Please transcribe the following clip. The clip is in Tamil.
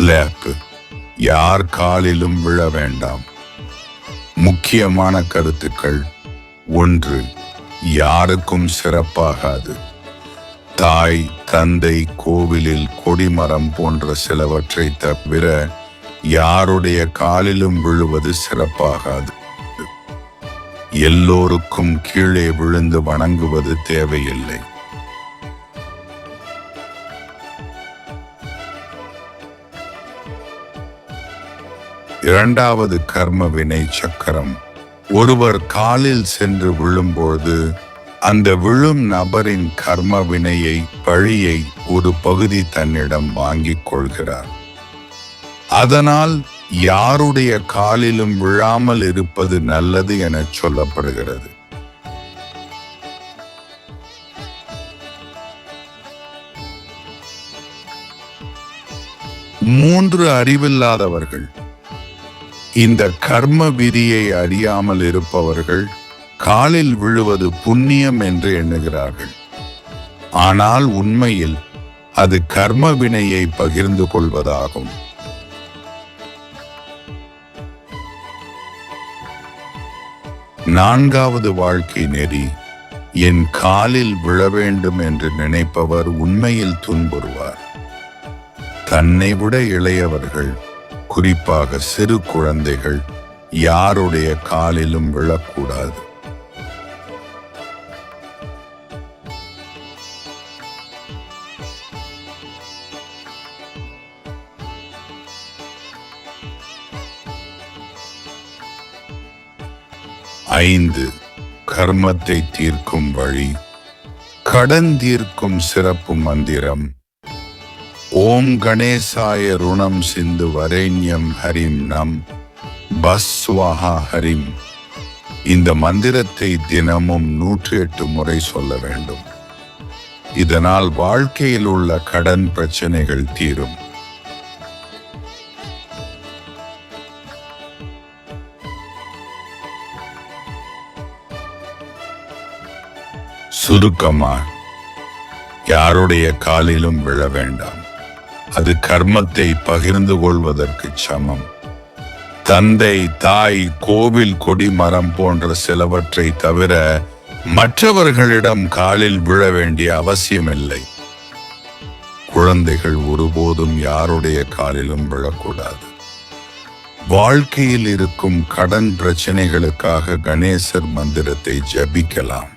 லேப்பு யார் காலிலும் விழ வேண்டாம். முக்கியமான கருத்துக்கள். ஒன்று யாருக்கும் சிறப்பாகாது. தாய் தந்தை கோவிலில் கொடிமரம் போன்ற சிலவற்றை தவிர யாருடைய காலிலும் விழுவது சிறப்பாகாது. எல்லோருக்கும் கீழே விழுந்து வணங்குவது தேவையில்லை. இரண்டாவது கர்ம வினை சக்கரம். ஒருவர் காலில் சென்று விழும்போது அந்த விழும் நபரின் கர்ம வினையை பழியை ஒரு பகுதி தன்னிடம் வாங்கிக் கொள்கிறார். அதனால் யாருடைய காலிலும் விழாமல் இருப்பது நல்லது என சொல்லப்படுகிறது. மூன்று அறிவில்லாதவர்கள். இந்த கர்ம விதியை அறியாமல் இருப்பவர்கள் காலில் விழுவது புண்ணியம் என்று எண்ணுகிறார்கள். ஆனால் உண்மையில் அது கர்ம வினையை பகிர்ந்து கொள்வதாகும். நான்காவது வாழ்க்கை நெறி என் காலில் விழ வேண்டும் என்று நினைப்பவர் உண்மையில் துன்புறுவார். தன்னை விட இளையவர்கள் குறிப்பாக சிறு குழந்தைகள் யாருடைய காலிலும் விழக்கூடாது. ஐந்து கர்மத்தை தீர்க்கும் வழி. கடன் தீர்க்கும் சிறப்பு மந்திரம். ஓம் கணேசாய ருணம் சிந்து வரேண்யம் ஹரிம் நம் பஸ்வாஹா ஹரிம். இந்த மந்திரத்தை தினமும் நூற்றி எட்டு முறை சொல்ல வேண்டும். இதனால் வாழ்க்கையில் உள்ள கடன் பிரச்சனைகள் தீரும். சுருக்கமா யாருடைய காலிலும் விழ வேண்டாம். அது கர்மத்தை பகிர்ந்து கொள்வதற்கு சமம். தந்தை தாய் கோவில் கொடி மரம் போன்ற சிலவற்றை தவிர மற்றவர்களிடம் காலில் விழ வேண்டிய அவசியமில்லை. குழந்தைகள் ஒருபோதும் யாருடைய காலிலும் விழக்கூடாது. வாழ்க்கையில் இருக்கும் கடன் பிரச்சனைகளுக்காக கணேசர் மந்திரத்தை ஜபிக்கலாம்.